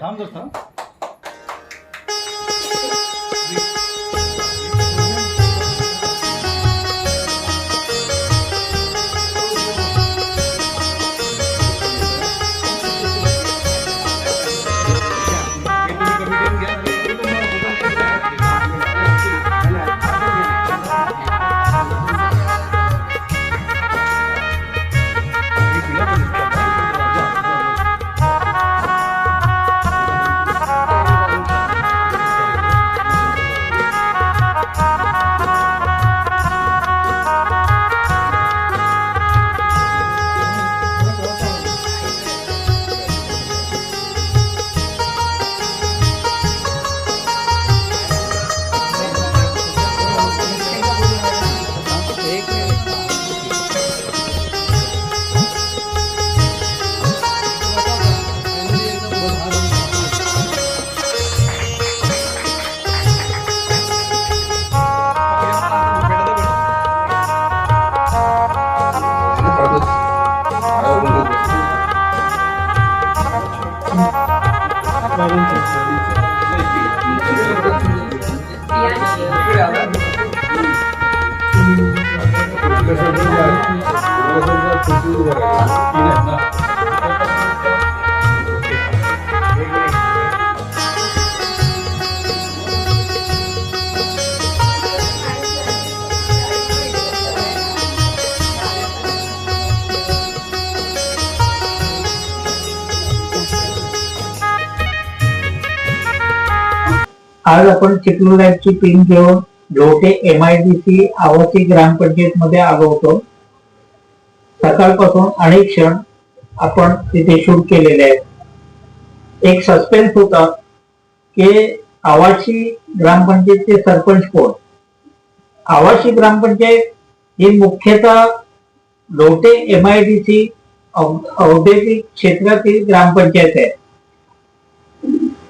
थांब जर थांब. आज आपण चिखलूराची पिन घेऊन Lote M I D C आवासी ग्रामपंचायत मध्ये आलो होतो सकाळपासून अनेक क्षण आपण तिथे शूट केलेले आहेत. एक सस्पेन्स होता की आवासी ग्रामपंचायतचे सरपंच कोण? आवासी ग्रामपंचायत ही मुख्यतः Lote M I D C औद्योगिक क्षेत्रातील ग्रामपंचायत आहे.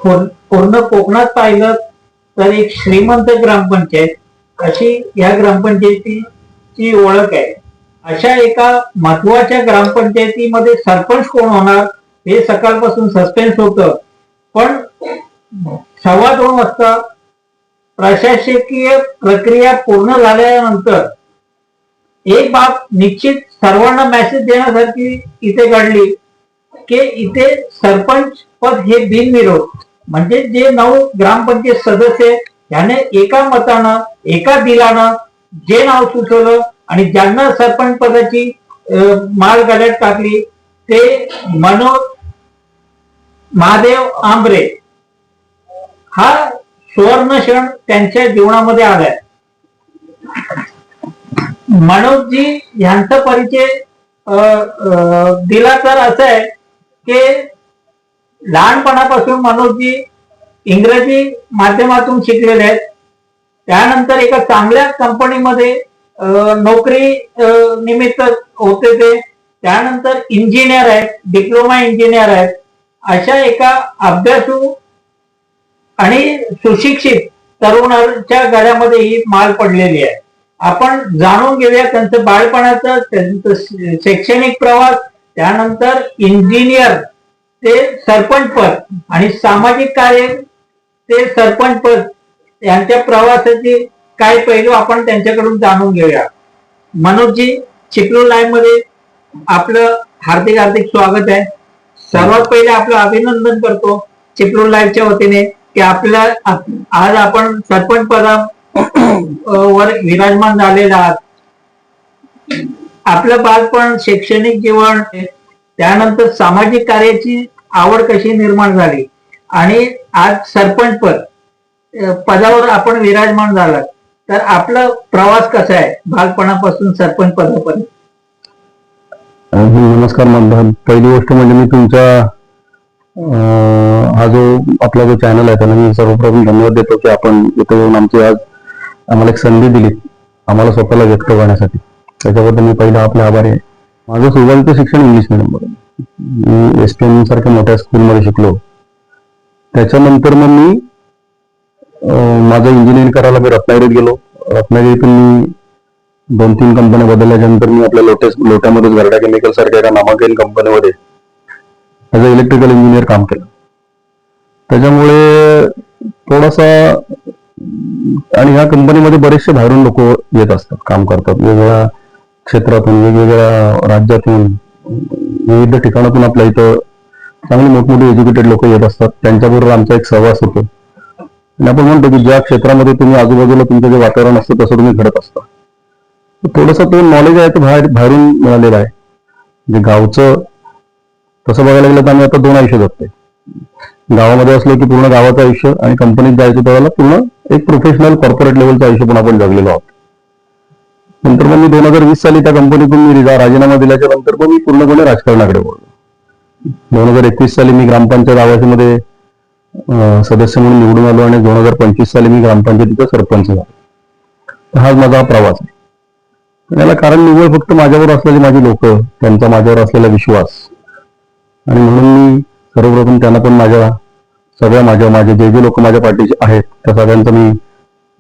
पूर्ण पूर्ण कोकणात पाहिलं तर एक श्रीमंत ग्रामपंचायत अशी या ग्रामपंचायतीची ओळख आहे. अशा एका महत्त्वाच्या ग्रामपंचायतीमध्ये सरपंच कोण होणार हे सकाळपासून सस्पेन्स होतं. पण सव्वा दोन वाजता प्रशासकीय प्रक्रिया पूर्ण झाल्यानंतर एक बाब निश्चित सर्वांना मेसेज देण्यासारखी इथे घडली की इथे सरपंच पद हे बिनविरोध. म्हणजे जे नऊ ग्रामपंचायत सदस्य याने एका मतानं एका दिलानं जे नाव सुचवलं आणि ज्यांना सरपंच पदाची अं, माळ टाकली ते मनोज महादेव आंबरे. हा सुवर्ण क्षण त्यांच्या जीवनामध्ये आलाय. मनोजजी यांचा परिचय दिला तर असं आहे की लहानपणापासून मनोजजी इंग्रजी माध्यमातून शिकलेले आहेत. त्यानंतर एका चांगल्या कंपनीमध्ये नोकरी निमित्त होते ते. त्यानंतर इंजिनियर आहेत डिप्लोमा इंजिनियर आहेत. अशा एका अभ्यासू आणि सुशिक्षित तरुणाच्या गळ्यामध्ये ही माल पडलेली आहे. आपण जाणून घेऊया त्यांचं बाळपणाचं त्यांचं शैक्षणिक प्रवास त्यानंतर इंजिनियर ते सरपंच पद आणि सामाजिक कार्य ते सरपंच पद यांच्या प्रवासाची काय पैलू आपण त्यांच्याकडून जाणून घेऊया. मनोजजी चिपलो लाईव्हमध्ये आपलं हार्दिक हार्दिक स्वागत आहे. सर्वात पहिले आपलं अभिनंदन करतो चिपलो लाईव्हच्या वतीने की आपल्या आज आपण सरपंच पदा वर विराजमान झालेला आहात. आपलं बालपण शैक्षणिक जीवन त्यानंतर सामाजिक कार्याची आवड कशी निर्माण झाली? आणि आज सरपंच पद पदावर आपण विराजमान झालात. तर आपला प्रवास कसा आहे? बालपणापासून सरपंच पदापर्यंत. नमस्कार मंडळ पहिली गोष्ट म्हणजे मी तुमच्या हा जो आपला जो चॅनल आहे त्याला मी सर्वप्रथम धन्यवाद देतो की आपण इथे येऊन आमची आज आम्हाला एक संधी दिली आम्हाला स्वतःला व्यक्त करण्यासाठी. त्याच्याबद्दल मी पहिला आपला आभारी आहे. माझं सुरुवातीचं शिक्षण इंग्लिश मिडियम मी एस पी एम सारख्या मोठ्या स्कूलमध्ये शिकलो. त्याच्यानंतर मग मी माझं इंजिनिअरिंग करायला मी रत्नागिरीत गेलो. रत्नागिरीतून मी दोन तीन कंपन्या बदलल्याच्यानंतर मी आपल्या लोटेस लोट्यामध्येच गरडा केमिकल सारख्या एका नामांकन कंपनीमध्ये ॲज अ इलेक्ट्रिकल इंजिनियर काम केलं. त्याच्यामुळे थोडासा आणि ह्या कंपनीमध्ये बरेचसे बाहेरून लोक येत असतात काम करतात. वेगवेगळ्या क्षेत्रातून वेगवेगळ्या राज्यातून विविध ठिकाणातून आपल्या इथं चांगली मोठमोठी एज्युकेटेड लोक येत असतात. त्यांच्याबरोबर आमचा एक सहवास होतो. आणि आपण म्हणतो की ज्या क्षेत्रामध्ये तुम्ही आजूबाजूला तुमचं जे वातावरण असतं तसं तुम्ही घडत असता. थोडंसं ते नॉलेज आहे ते बाहेर बाहेरून मिळालेलं आहे. म्हणजे गावचं तसं बघायला गेलं तर आम्ही आता दोन आयुष्य जगतोय. गावामध्ये असलं की पूर्ण गावाचं आयुष्य आणि कंपनीत जायचं त्यावेळेला पूर्ण एक प्रोफेशनल कॉर्पोरेट लेवलचं आयुष्य पण आपण जगलेलो आहोत. नंतर मग मी दोन हजार वीस साली त्या कंपनीतून मी रिजा राजीनामा दिल्याच्या नंतर मग मी पूर्णपणे राजकारणाकडे वळलो. दोन हजार एकवीस साली मी ग्रामपंचायत आवासीमध्ये सदस्य म्हणून निवडून आलो आणि दोन हजार पंचवीस साली मी ग्रामपंचायतीचा सरपंच झालो. तर हाच माझा प्रवास आहे. याला कारण निव्वळ फक्त माझ्यावर असलेली माझी लोक त्यांचा माझ्यावर असलेला विश्वास. आणि म्हणून मी सर्वप्रथम त्यांना पण माझ्या सगळ्या माझ्या माझे जे जे लोक माझ्या पाठीचे आहेत त्या सगळ्यांचा मी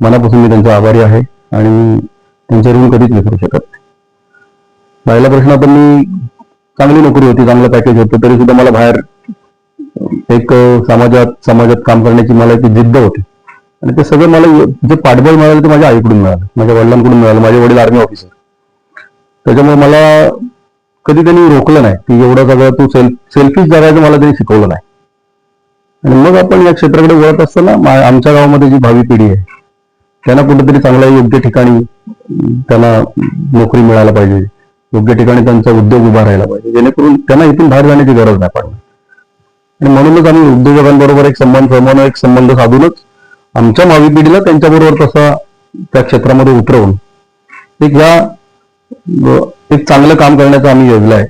मनापासून मी त्यांचा आभारी आहे आणि त्यांचे ऋण कधीच विसरू शकत. नाही पहिला प्रश्न पण मी चांगली नोकरी होती चांगलं पॅकेज होतं तरी सुद्धा मला बाहेर एक समाजात समाजात काम करण्याची मला एक जिद्द होती. आणि ते सगळं मला जे पाठबळ मिळालं ते माझ्या आईकडून मिळालं माझ्या वडिलांकडून मिळालं माझे वडील आर्मी ऑफिसर त्याच्यामुळे मला कधी त्यांनी रोखलं नाही की एवढं सगळं तू सेल्फ सेल्फीच जगायचं मला त्यांनी शिकवलं नाही. आणि मग आपण या क्षेत्राकडे वळत असताना आमच्या गावामध्ये जी भावी पिढी आहे त्यांना कुठेतरी चांगल्या योग्य ठिकाणी त्यांना नोकरी मिळायला पाहिजे. योग्य ठिकाणी त्यांचा उद्योग उभा राहायला पाहिजे जेणेकरून त्यांना इथून बाहेर जाण्याची गरज नाही पडणार. आणि म्हणूनच आम्ही उद्योजकांबरोबर एक संबंध समन्वय एक संबंध साधूनच आमच्या भावी पिढीला त्यांच्याबरोबर तसा त्या क्षेत्रामध्ये उतरवून एक ह्या एक चांगलं काम करण्याचं आम्ही योजलं आहे.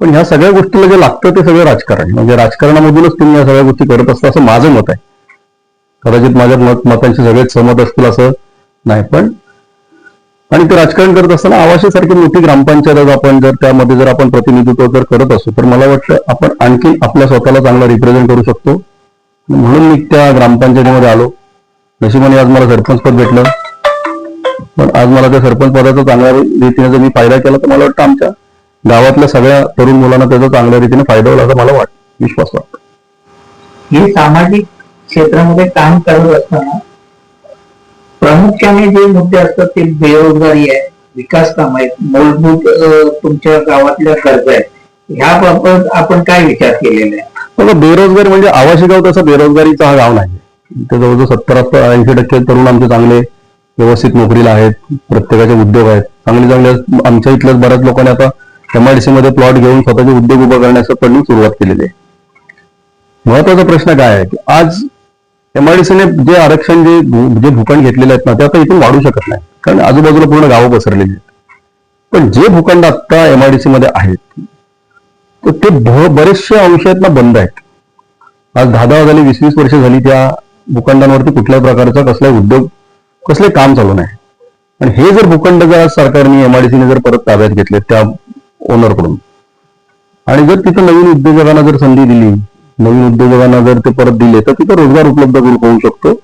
पण ह्या सगळ्या गोष्टीला जे लागतं ते सगळं राजकारण. म्हणजे राजकारणामधूनच तुम्ही या सगळ्या गोष्टी करत असता असं माझं मत आहे. कदाचित माझ्या मत मतांशी सगळेच सहमत असतील असं नाही पण आणि ते राजकारण करत असताना आवाशासारखी मोठी ग्रामपंचायत आज आपण जर त्यामध्ये जर आपण प्रतिनिधित्व जर करत असू तर मला वाटतं आपण आणखी आपल्या स्वतःला चांगला रिप्रेझेंट करू शकतो. म्हणून मी त्या ग्रामपंचायतीमध्ये आलो. नशिबाने आज मला सरपंच पद भेटलं. पण आज मला त्या सरपंच पदाचा चांगल्या रीतीने जर मी फायदा केला तर मला वाटतं आमच्या गावातल्या सगळ्या तरुण मुलांना त्याचा चांगल्या रीतीने फायदा होईल असं मला वाट विश्वास वाटतो. हे सामाजिक क्षेत्रामध्ये काम करत असताना प्रामुख्याने जे मुद्दे असतात ते बेरोजगारी आहे विकास काम आहेत मूलभूत तुमच्या गावातल्या गरजा आहेत. ह्याबाबत आपण काय विचार केलेला आहे बघा बेरोजगारी म्हणजे आवाशी गाव तसं बेरोजगारीचा हा गाव नाही. इथे जवळजवळ सत्तर ऐंशी टक्के तरुण आमचे चांगले व्यवस्थित नोकरीला आहेत प्रत्येकाचे उद्योग आहेत. चांगले चांगले आमच्या इथल्याच बऱ्याच लोकांनी आता एमआयडीसी मध्ये प्लॉट घेऊन स्वतःचे उद्योग उभा करण्याचं पण सुरुवात केलेली आहे. महत्त्वाचा प्रश्न काय आहे की आज एमआयडीसीने जे आरक्षण जे जे भूखंड घेतलेले आहेत ना ते आता इथून वाढू शकत नाही. कारण आजूबाजूला पूर्ण गावं पसरलेली आहेत. पण जे भूखंड आता एमआयडीसी मध्ये आहेत तर ते बरेचसे अंश आहेत ना बंद आहेत. आज दहा दहा झाली वीस वीस वर्ष झाली त्या भूखंडांवरती कुठल्याही प्रकारचा कसलाही उद्योग कसले काम चालू नाही. आणि हे जर भूखंड जर सरकारने एमआयडीसीने जर परत ताब्यात घेतले त्या ओनरकडून आणि जर तिथं नवीन उद्योजकांना जर संधी दिली नवीन उद्योजकांना जर ते परत दिले तर तिथं रोजगार उपलब्ध करून होऊ शकतो.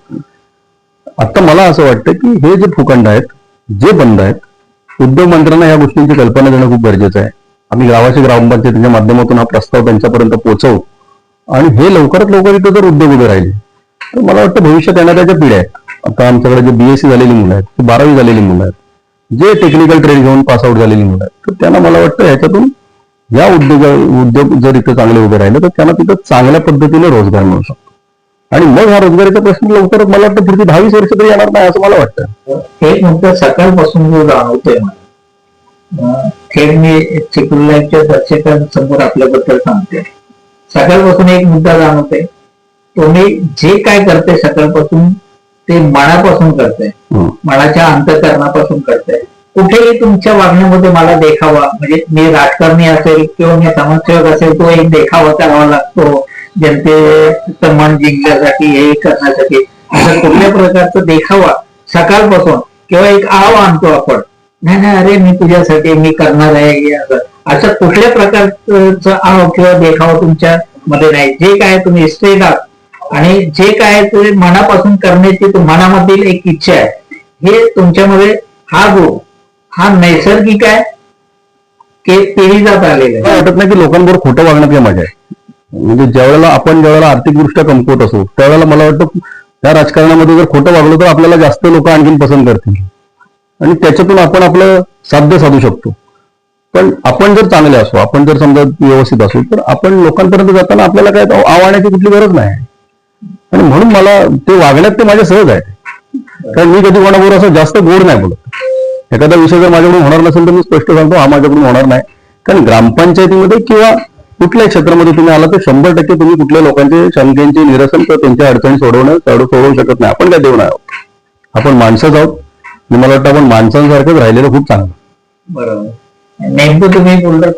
आता मला असं वाटतं की हे जे फुकंड आहेत जे बंद आहेत उद्योग मंत्र्यांना या गोष्टींची कल्पना देणं खूप गरजेचं आहे. आम्ही गावाच्या ग्रामपंचायतीच्या माध्यमातून हा प्रस्ताव त्यांच्यापर्यंत पोहोचवू. आणि हे लवकरात लवकर इथं जर उद्योग उभे राहिले तर मला वाटतं भविष्यात येणाऱ्या ज्या पिढ्या आहेत आता आमच्याकडे जे बीएससी झालेली मुलं आहेत ते बारावी झालेली मुलं आहेत जे टेक्निकल ट्रेड घेऊन पास आउट झालेली मुलं आहेत तर त्यांना मला वाटतं ह्याच्यातून या उद्योग उद्योग जर इथं चांगले उभे राहिले तर त्यांना तिथं चांगल्या पद्धतीने रोजगार मिळू शकतो. आणि मग हा रोजगारीचा प्रश्न लवकरच मला वाटतं पुढची दहावीस वर्ष तरी येणार नाही असं मला वाटतं. एक मुद्दा सकाळपासून जो जाणवतोय थेट मी चिखलाच्या दर्शकांसमोर आपल्याबद्दल सांगते सकाळपासून एक मुद्दा जाणवतोय. तुम्ही जे काय करते सकाळपासून ते मनापासून करते हं. मनाच्या अंतकरणापासून करते कुठेही तुमच्या वागण्यामध्ये मला देखावा. म्हणजे मी राजकारणी असेल किंवा मी समाजसेवक असेल तो एक देखावा करावा लागतो. जनतेचं मन जिंकण्यासाठी हे करण्यासाठी. असं कुठल्या प्रकारचा देखावा सकाळपासून किंवा एक आव आणतो आपण. नाही नाही अरे मी तुझ्यासाठी मी करणार आहे हे असं. असं कुठल्या प्रकारचं आव किंवा देखावा तुमच्या मध्ये नाही. जे काय तुम्ही स्ट्रेट आहात आणि जे काय ते मनापासून करण्याची मनामधील एक इच्छा आहे हे तुमच्यामध्ये हा गुण हा नैसर्गिक आहे की पिढी जात आलेला मला आहे वाटत नाही की लोकांबरोबर खोटं वागण्यात काय मजा आहे? म्हणजे ज्यावेळेला आपण ज्यावेळेला आर्थिकदृष्ट्या कमकुवत असू त्यावेळेला मला वाटतं त्या राजकारणामध्ये जर खोटं वागलो तर आपल्याला जास्त लोक आणखीन पसंत करतील. आणि त्याच्यातून आपण आपलं साध्य साधू शकतो. पण आपण जर चांगले असू आपण जर समजा व्यवस्थित असू तर आपण लोकांपर्यंत जाताना आपल्याला काय आव्हानाची कुठली गरज नाही. आणि म्हणून मला ते वागण्यात ते माझ्या सहज आहे कारण मी कधी कोणाबरोबर असं जास्त गोड नाही बोलत. एखादा विषय जर माझ्याकडून होणार नसेल तर मी स्पष्ट सांगतो हा माझ्याकडून होणार नाही. कारण ग्रामपंचायतीमध्ये किंवा कुठल्याही क्षेत्रामध्ये तुम्ही आला तर शंभर टक्के तुम्ही कुठल्या लोकांचे शंकेचे निरसन किंवा त्यांच्या अडचणी सोडवणं सोडवू सोडवू शकत नाही. आपण काय देऊ नाही आहोत? आपण माणसंच आहोत. मला वाटतं आपण माणसांसारखंच राहिलेलं खूप चांगलं. बरोबर. नेमकं तुम्ही बोललात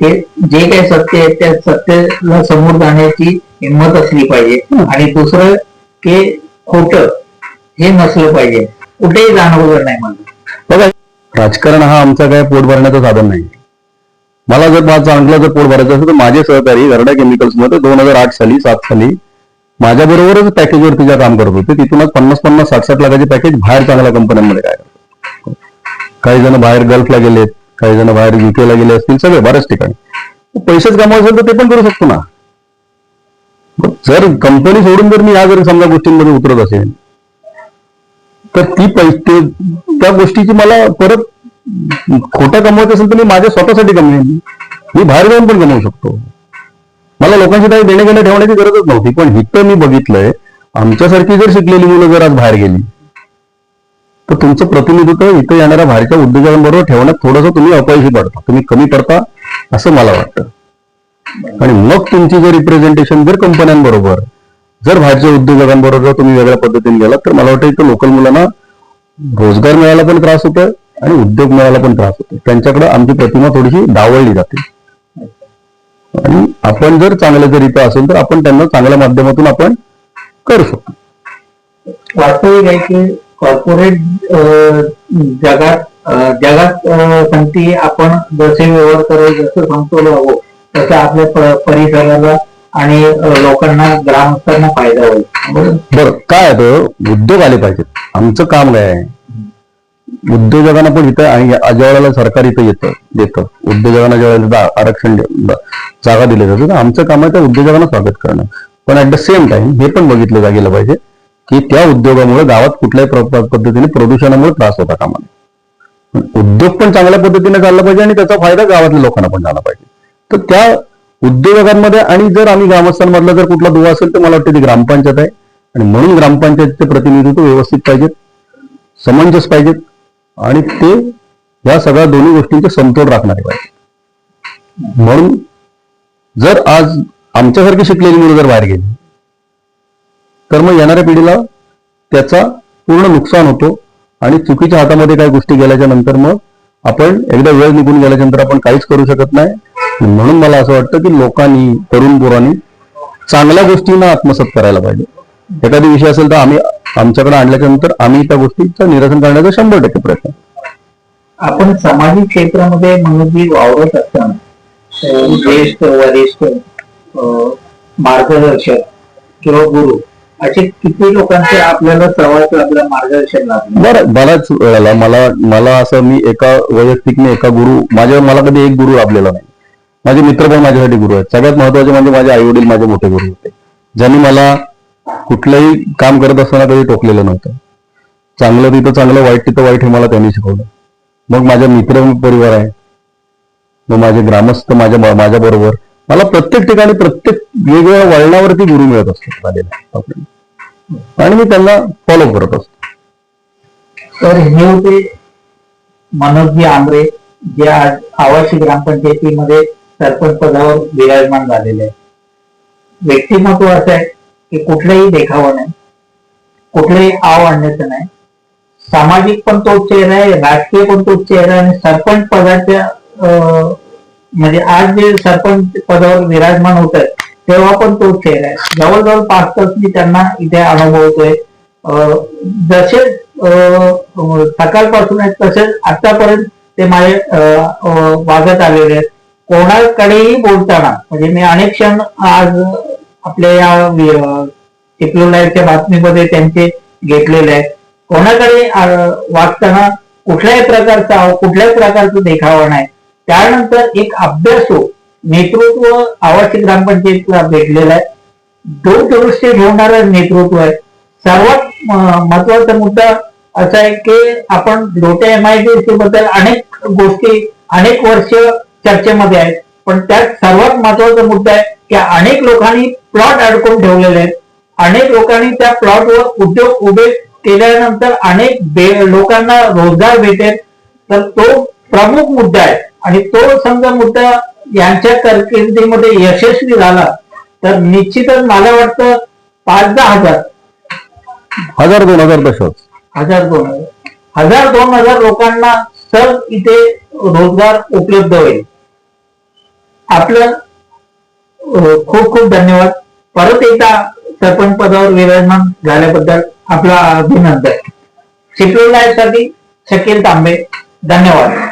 ते जे काही सत्य आहे त्या सत्याला समोर जाण्याची हिंमत असली पाहिजे. आणि दुसरं ते खोट हे नसलं पाहिजे. कुठेही जाणवलं नाही मला. राजकारण हा आमचा काय पोट भरण्याचं साधन नाही. मला जर माझं चांगलं जर पोट भरायचं असेल तर माझे सहकारी गरडा केमिकल्समध्ये दोन हजार आठ साली सात साली माझ्या बरोबरच पॅकेजवरती ज्या काम करत होते तिथूनच पन्नास पन्नास साठ साठ लाखाचे पॅकेज बाहेर चांगल्या कंपन्यांमध्ये काय काही जण बाहेर गल्फला गेलेत काही जण बाहेर युकेला गेले असतील सगळे बऱ्याच ठिकाणी. पैसेच कमावायचे असेल तर ते पण करू शकतो ना. जर कंपनी सोडून जर मी या जर समजा गोष्टींमध्ये उतरत असेल तर ती पैसे त्या गोष्टीची मला परत खोट्या कमवत असेल तर मी माझ्या स्वतःसाठी कमवेन मी बाहेर जाऊन पण कमवू शकतो. मला लोकांशी काही देणे घेणे ठेवण्याची गरजच नव्हती पण इथं मी बघितलंय. आमच्यासारखी जर शिकलेली मुलं जर आज बाहेर गेली तर तुमचं प्रतिनिधित्व इथं येणाऱ्या बाहेरच्या उद्योजकांबरोबर ठेवण्यात थोडंसं तुम्ही अपयशी पडता. तुम्ही कमी पडता असं मला वाटतं. आणि मग तुमची जर रिप्रेझेंटेशन जर कंपन्यांबरोबर जर बाहेरच्या उद्योजकांबरोबर जर तुम्ही वेगळ्या पद्धतीने गेलात तर मला वाटतं इथं लोकल मुलांना रोजगार मिळायला पण त्रास होतोय आणि उद्योग मिळायला पण त्रास होतोय त्यांच्याकडे आमची प्रतिमा थोडीशी डावळली जाते. आणि आपण जर चांगलं जर इथं असेल तर आपण त्यांना चांगल्या माध्यमातून आपण करू शकतो. वास्तविक आहे की कॉर्पोरेट जगात जगात सांगते आपण जसे व्यवहार करायला जसं सांगतो हो, हवं तसं आपल्या परिसराला आणि लोकांना ग्राहकांना फायदा होईल. बरं काय आहे उद्योग आले पाहिजेत. आमचं काम काय आहे? उद्योजकांना पण इथं आणि ज्या वेळेला सरकार इथं येतं देतं. उद्योजकांना ज्या वेळेला आरक्षण जागा दिली जाते तर आमचं काम आहे त्या उद्योजकांना स्वागत करणं. पण ऍट द सेम टाइम हे पण बघितलं जा गेलं पाहिजे की त्या उद्योगामुळे गावात कुठल्याही पद्धतीने प्रदूषणामुळे त्रास होता कामाने. उद्योग पण चांगल्या पद्धतीने चालला पाहिजे आणि त्याचा फायदा गावातल्या लोकांना पण झाला पाहिजे. तर त्या उद्योजकांमध्ये आणि जर आम्ही ग्रामस्थांमधला जर कुठला दुवा असेल तर मला वाटतं ती ग्रामपंचायत आहे. आणि म्हणून ग्रामपंचायतचे प्रतिनिधित्व व्यवस्थित पाहिजेत समंजस पाहिजेत आणि ते या सगळ्या दोन्ही गोष्टींचे समतोल राखणारे पाहिजे म्हणून जर आज आमच्यासारखी शिकलेली मुलं जर बाहेर गेली तर मग येणाऱ्या पिढीला त्याचा पूर्ण नुकसान होतो आणि चुकीच्या हातामध्ये काही गोष्टी गेल्याच्यानंतर मग आपण एकदा वेळ निघून गेल्याच्यानंतर आपण काहीच करू शकत नाही. म्हणून मला असं वाटतं की लोकांनी तरुण पोरांनी चांगल्या गोष्टींना आत्मसात करायला पाहिजे. एखादी विषय असेल तर आम्ही आमच्याकडे आणल्याच्या नंतर आम्ही त्या गोष्टीचं निरसन करण्याचा शंभर टक्के प्रयत्न. आपण सामाजिक क्षेत्रामध्ये मनोजी वावरत असताना ज्येष्ठ वरिष्ठ मार्गदर्शक किंवा गुरु असे किती लोकांचे आपल्याला सहवास आपलं मार्गदर्शन लाभलं बरं बऱ्याच वेळेला मला मला असं मी एका वैयक्तिक एका गुरु माझ्या मला कधी एक गुरु लाभलेला नाही. माझे मित्र पण माझ्यासाठी गुरु आहेत. सगळ्यात महत्त्वाचे म्हणजे माझे आई वडील माझे मोठे गुरु होते. ज्यांनी मला कुठलंही काम करत असताना कधी टोकलेलं नव्हतं. चांगलं तिथं चांगलं वाईट तिथं वाईट हे मला त्यांनी शिकवलं. मग माझ्या मित्र परिवार आहे. मग माझे ग्रामस्थ माझ्या माझ्याबरोबर मला प्रत्येक ठिकाणी प्रत्येक वेगवेगळ्या वळणावरती गुरु मिळत असतात आलेला. आणि मी त्यांना फॉलो करत असतो. तर हे होते मनोजी आंबरे जे आज आवाशी ग्रामपंचायतीमध्ये सरपंच पदावर विराजमान झालेले आहे व्यक्तिमत्व असं आहे की कुठलंही देखावं नाही कुठलंही आव आणण्याचं नाही. सामाजिक पण तो चेहरा आहे राजकीय पण तो चेहरा आहे आणि सरपंच पदाच्या अं, म्हणजे आज जे सरपंच पदावर विराजमान होत आहे तेव्हा पण तोच चेहरा आहे. जवळजवळ पाच तास मी त्यांना इथे अनुभवतोय अं, जसे अं, सकाळपासून आहेत तसेच आतापर्यंत ते माझे अं, वागत आलेले आहेत. कोणाकडेही बोलताना म्हणजे मी अनेक क्षण आज आपल्या या वि- लाईव्हच्या बातमीमध्ये त्यांचे घेतलेले आहेत. कोणाकडे वाचताना वागताना कुठल्याही प्रकारचा कुठल्याही प्रकारचं देखावा नाही. त्यानंतर एक अभ्यासो नेतृत्व आवासी ग्रामपंचायतला भेटलेला आहे. दूरदृष्टी ठेवणारं नेतृत्व आहे. सर्वात महत्त्वाचा मुद्दा असा आहे की आपण लोटे एमआयडीसी बद्दल अनेक गोष्टी अनेक वर्ष चर्चेमध्ये आहेत. पण त्यात सर्वात महत्त्वाचा मुद्दा आहे की अनेक लोकांनी प्लॉट अडकून ठेवलेले आहेत. अनेक लोकांनी त्या प्लॉटवर उद्योग उभे केल्यानंतर अनेक लोकांना रोजगार भेटेल. तर तो प्रमुख मुद्दा आहे. आणि तो समजा मुद्दा यांच्या कारकिर्दीमध्ये यशस्वी झाला तर निश्चितच मला वाटतं पाच दहा हजार. हजार दोन हजार दशक हजार दोन हजार. हजार दोन हजार लोकांना सर इथे रोजगार उपलब्ध होईल. आपलं खूप खूप धन्यवाद. परत एकदा सरपंच पदावर विराजमान झाल्याबद्दल आपला अभिनंदन. शिकलेला साठी शकील तांबे. धन्यवाद.